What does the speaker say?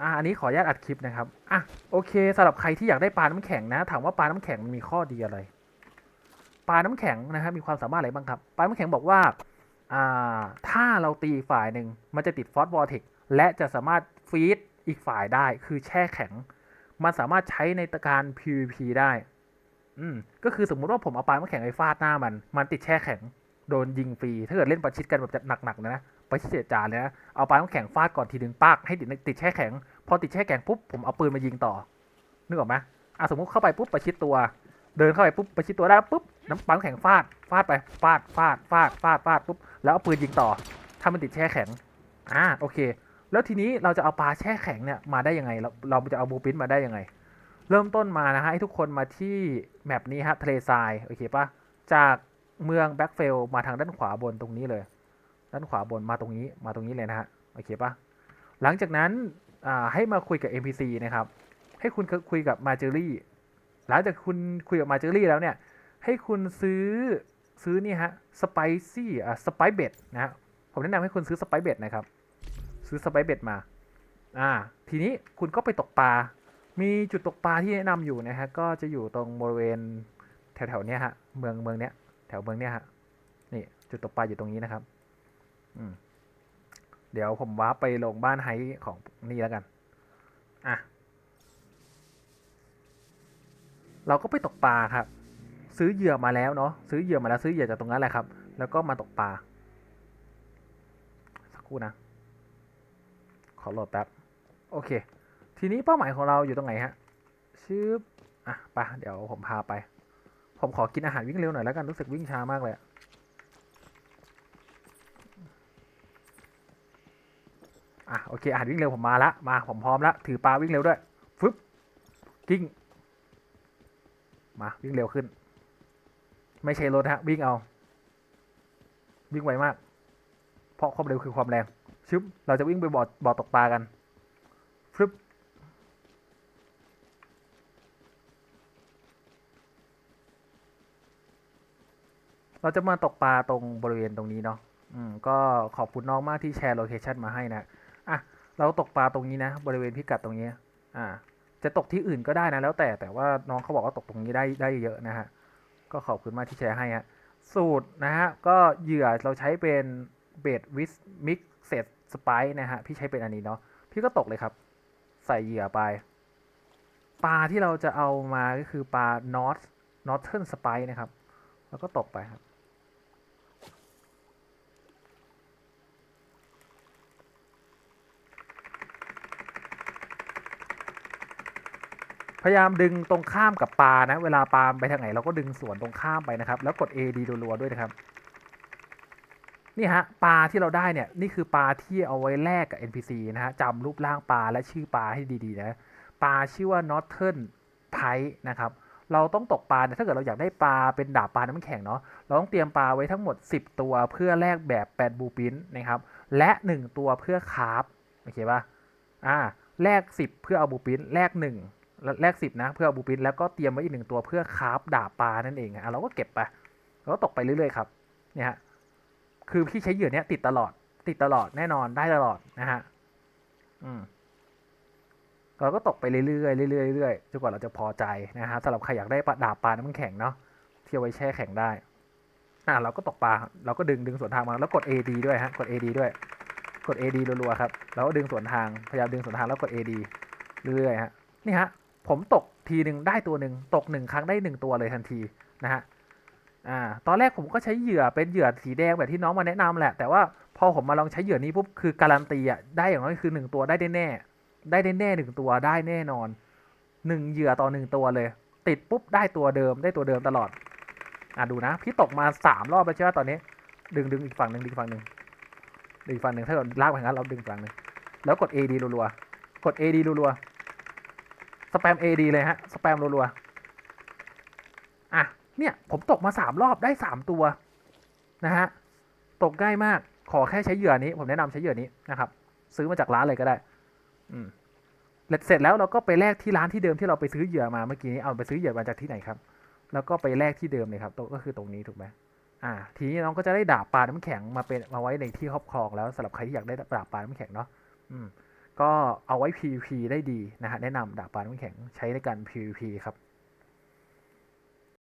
อะอันนี้ขออนุญาตอัดคลิปนะครับ อะโอเคสำหรับใครที่อยากได้ปลาน้ำแข็งนะ ถามว่าปลาน้ำแข็งมันมีข้อดีอะไร ปลาน้ำแข็งนะครับมีความสามารถอะไรบ้างครับ ปลาน้ำแข็งบอกว่า อ่า ถ้าเราตีฝ่ายหนึ่งมันจะติดฟอสวอร์เทกและจะสามารถฟีดอีกฝ่ายได้ คือแช่แข็ง มันสามารถใช้ในการ PVP ได้ อืม ก็คือสมมุติว่าผมเอาปลาน้ำแข็งไปฟาดหน้ามัน มันติดแช่แข็ง โดนยิงฟรี ถ้าเกิดเล่นประชิดกันแบบหนักๆนะ ปชิดเสียจานเลยนะเอาปลาน้ำแข็งฟาดก่อนทีหนึ่งปากให้ติดติดแช่แข็ง พอติดแช่แข็งปุ๊บผมเอาปืนมายิงต่อนึกออกไหมอะสมมติเข้าไปปุ๊บประชิดตัว เดินเข้าไปปุ๊บประชิดตัวได้ปุ๊บน้ำปลาน้ำแข็งฟาดฟาดไปฟาดฟาดฟาดฟาดฟาดปุ๊บแล้วเอาปืนยิงต่อ ถ้ามันติดแช่แข็งอ่าโอเค แล้วทีนี้เราจะเอาปลาแช่แข็งเนี่ยมาได้ยังไง เราเราจะเอาบูปินมาได้ยังไง เริ่มต้นมานะฮะให้ทุกคนมาที่แมปนี้ฮะทะเลทรายโอเคปะจากเมืองแบ็กเฟลมาทางด้านขวาบนตรงนี้เลย ด้านขวาบนมาตรงนี้มาตรงนี้เลยนะฮะโอเคปะหลังจากนั้นให้มาคุยกับ NPC นะครับ ให้คุณคุยกับมาเจอรี่หลังจากคุณคุยกับมาเจอรี่แล้วเนี่ย ให้คุณซื้อซื้อนี่ฮะสไปซี่อะสไปเบ็ดนะฮะผมแนะนำให้คุณซื้อสไปเบ็ดนะครับ ซื้อสไปเบ็ดมาอ่าทีนี้คุณก็ไปตกปลา มีจุดตกปลาที่แนะนำอยู่นะฮะก็จะอยู่ตรงบริเวณแถวๆเนี้ยฮะเมืองเมืองเนี้ยแถวเมืองเนี้ยฮะนี่จุดตกปลาอยู่ตรงนี้นะครับ เดี๋ยวผมว้าร์ปไปลงบ้านไฮของนี่แล้วกัน อะ เราก็ไปตกปลาครับ ซื้อเหยื่อมาแล้วเนาะ ซื้อเหยื่อมาแล้วซื้อเหยื่อจากตรงนั้นแหละครับ แล้วก็มาตกปลา สักครู่นะ ขอโหลดแป๊บ โอเค ทีนี้เป้าหมายของเราอยู่ตรงไหนฮะ ชื่ออะ ไป เดี๋ยวผมพาไป ผมขอกินอาหารวิ่งเร็วหน่อยแล้วกัน รู้สึกวิ่งช้ามากเลยอะ อะโอเคอาหารวิ่งเร็วผมมาละมาผมพร้อมละถือปลาวิ่งเร็วด้วยฟึบกิ้งมาวิ่งเร็วขึ้น ไม่ใช่รถฮะวิ่งเอา วิ่งไวมาก เพราะความเร็วคือความแรงชึบเราจะวิ่งไปบ่อบ่อตกปลากันฟึบเราจะมาตกปลาตรงบริเวณตรงนี้เนาะ อืม ก็ขอบคุณน้องมากที่แชร์โลเคชันมาให้นะ อะเราตกปลาตรงนี้นะ บริเวณพิกัดตรงนี้อ่า จะตกที่อื่นก็ได้นะแล้วแต่แต่ว่าน้องเขาบอกว่าตกตรงนี้ได้ได้เยอะนะฮะก็ขอบคุณมากที่แชร์ให้ฮะสูตรนะฮะก็เหยื่อเราใช้เป็นเบดวิสมิกเซตสไปนะฮะพี่ใช้เป็นอันนี้เนาะพี่ก็ตกเลยครับ ใส่เหยื่อไป ปลาที่เราจะเอามาก็คือปลานอตนอตเทิร์นสไปนะครับ แล้วก็ตกไปครับ พยายามดึงตรงข้ามกับปลานะ เวลาปลาไปทางไหนเราก็ดึงสวนตรงข้ามไปนะครับ แล้วกด A D รัวๆด้วยนะครับนี่ฮะปลาที่เราได้เนี่ยนี่คือปลาที่เอาไว้แลกกับ NPC นะฮะจำรูปร่างปลาและชื่อปลาให้ดีๆนะปลาชื่อว่า Northern Pike นะครับเราต้องตกปลาเนี่ยถ้าเกิดเราอยากได้ปลาเป็นดาบปลาน้ำแข็งเนาะเราต้องเตรียมปลาไว้ทั้งหมด 10 ตัวเพื่อแลกแบบแปดบูปินนะครับและ 1 ตัวเพื่อคาร์ฟโอเคป่ะอ่าแลก 10 เพื่อเอาบูปินแลก1 แลกสิบนะเพื่อบูปินแล้วก็เตรียมไว้อีกหนึ่งตัวเพื่อคราฟดาบปลานั่นเองอะเราก็เก็บไปเราก็ตกไปเรื่อยๆครับเนี่ยฮะคือพี่ใช้เหยื่อเนี้ยติดตลอด ติดตลอดแน่นอนได้ตลอดนะฮะอืมเราก็ตกไปเรื่อยๆเรื่อยๆเรื่อยๆจนกว่าเราจะพอใจนะฮะสำหรับใครอยากได้ปลาดาบปลาน้ำแข็งเนาะเที่เอาไว้แช่แข็งได้อ่าเราก็ตกปลาเราก็ดึงดึงสวนทางมาแล้วกด AD ด้วยฮะกด AD ด้วย กด AD รัวๆครับแล้วก็ดึงสวนทางพยายามดึงสวนทางแล้วกด AD เรื่อยๆฮะนี่ฮะ ผมตกทีหนึ่งได้ตัวหนึ่งตกหนึ่งครั้งได้หนึ่งตัวเลยทันทีนะฮะอ่าตอนแรกผมก็ใช้เหยื่อเป็นเหยื่อสีแดงแบบที่น้องมาแนะนำแหละ แต่ว่าพอผมมาลองใช้เหยื่อนี้ปุ๊บคือการันตีอะได้อย่างน้อยคือหนึ่งตัวได้แน่ๆได้แน่ๆหนึ่งตัวได้แน่นอนหนึ่งเหยื่อต่อหนึ่งตัวเลย ติดปุ๊บได้ตัวเดิมได้ตัวเดิมตลอดอ่าดูนะ พี่ตกมาสามรอบแล้วใช่ไหมตอนนี้ ดึงดึงอีกฝั่งหนึ่งดึงฝั่งหนึ่งดึงฝั่งหนึ่งถ้าเราลากไปงั้นเราดึงฝั่งหนึ่งแล้วกด AD รัวๆกด AD รัวๆ สแปม AD เลยฮะ สแปมรัวๆ อะ เนี่ย ผมตกมาสามรอบได้สามตัว นะฮะ ตกง่ายมาก ขอแค่ใช้เหยื่อนี้ ผมแนะนำใช้เหยื่อนี้นะครับ ซื้อมาจากร้านเลยก็ได้ อืมเสร็จแล้วเราก็ไปแลกที่ร้านที่เดิมที่เราไปซื้อเหยื่อมาเมื่อกี้นี้ เอาไปซื้อเหยื่อมาจากที่ไหนครับ แล้วก็ไปแลกที่เดิมเลยครับตก็คือตรงนี้ถูกไหมอ่า ทีนี้น้องก็จะได้ดาบปลาน้ำแข็งมาเป็นมาไว้ในที่ครอบครองแล้วสำหรับใครที่อยากได้ดาบปลาน้ำแข็งเนาะ อืม ก็เอาไว้ PVP ได้ดีนะฮะแนะนำดาบปลาน้ำแข็งใช้ในการ PVP ครับ